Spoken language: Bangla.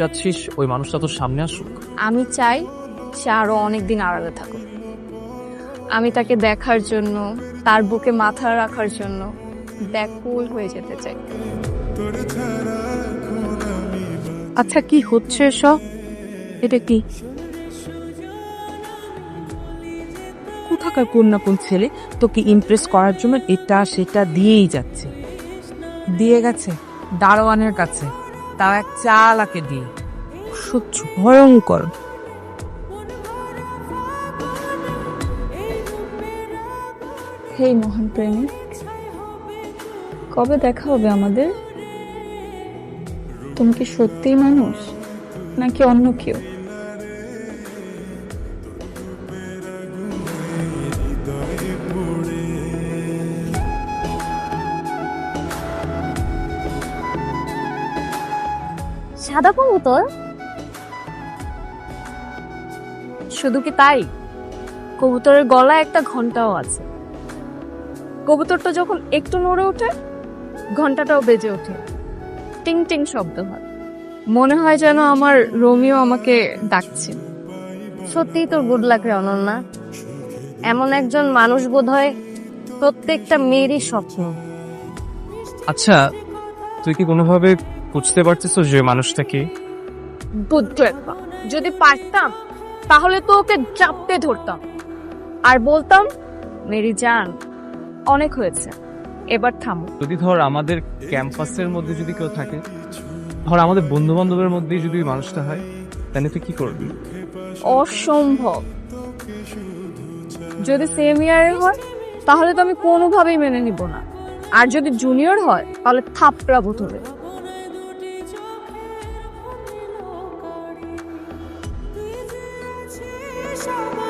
চাচ্ছিস ওই মানুষটা তোর সামনে আসুক? আমি চাই সে আরও অনেকদিন আড়ালে থাকুক। আমি তাকে দেখার জন্য তার বুকে মাথা রাখার জন্য ব্যাকুল হয়ে যেতে চাই। আচ্ছা কি হচ্ছে এসব? এটা কি? কোথাকার কোন না কোন ছেলে তোকে ইমপ্রেস করার জন্য এটা সেটা দিয়েই যাচ্ছে। দিয়ে গেছে দারোয়ানের কাছে। তাও এক চালাকে দিয়ে সহ্য ভয়ঙ্কর। হেই মহান প্রেমিক, কবে দেখা হবে আমাদের? তুমি কি সত্যিই মানুষ, নাকি অন্য কেউ? সাদা কবুতর? শুধু কি তাই? কবুতরের গলায় একটা ঘন্টাও আছে। কবুতরটা যখন একটু নড়ে ওঠে ঘন্টাটাও বেজে ওঠে। টিং টিং শব্দ হয়। মনে হয় যেন আমার রোমিও আমাকে ডাকছে। সত্যিই তোর গুড লাক রে অনন্যা। এমন একজন মানুষ বোধ হয় প্রত্যেকটা মেয়েরই স্বপ্ন। আচ্ছা তুই কি কোনোভাবে বুঝতে পারছিস যে মানুষটাকে বুদ্ধ একটা যদি পারতাম তাহলে তো ওকে চাপতে ধরতাম। আর বলতাম মেরি জান অনেক হয়েছে এবার থামো। যদি ধর আমাদের ক্যাম্পাসের মধ্যে যদি কেউ থাকে ধর আমাদের বন্ধু বান্ধবের মধ্যেই যদি মানুষটা হয় তাহলে তুই কি করবি? অসম্ভব। যদি সেম ইয়ারে হয় তাহলে তো আমি কোনোভাবেই মেনে নিব না। আর যদি জুনিয়র হয় তাহলে থাপড়া ভুতরে shower.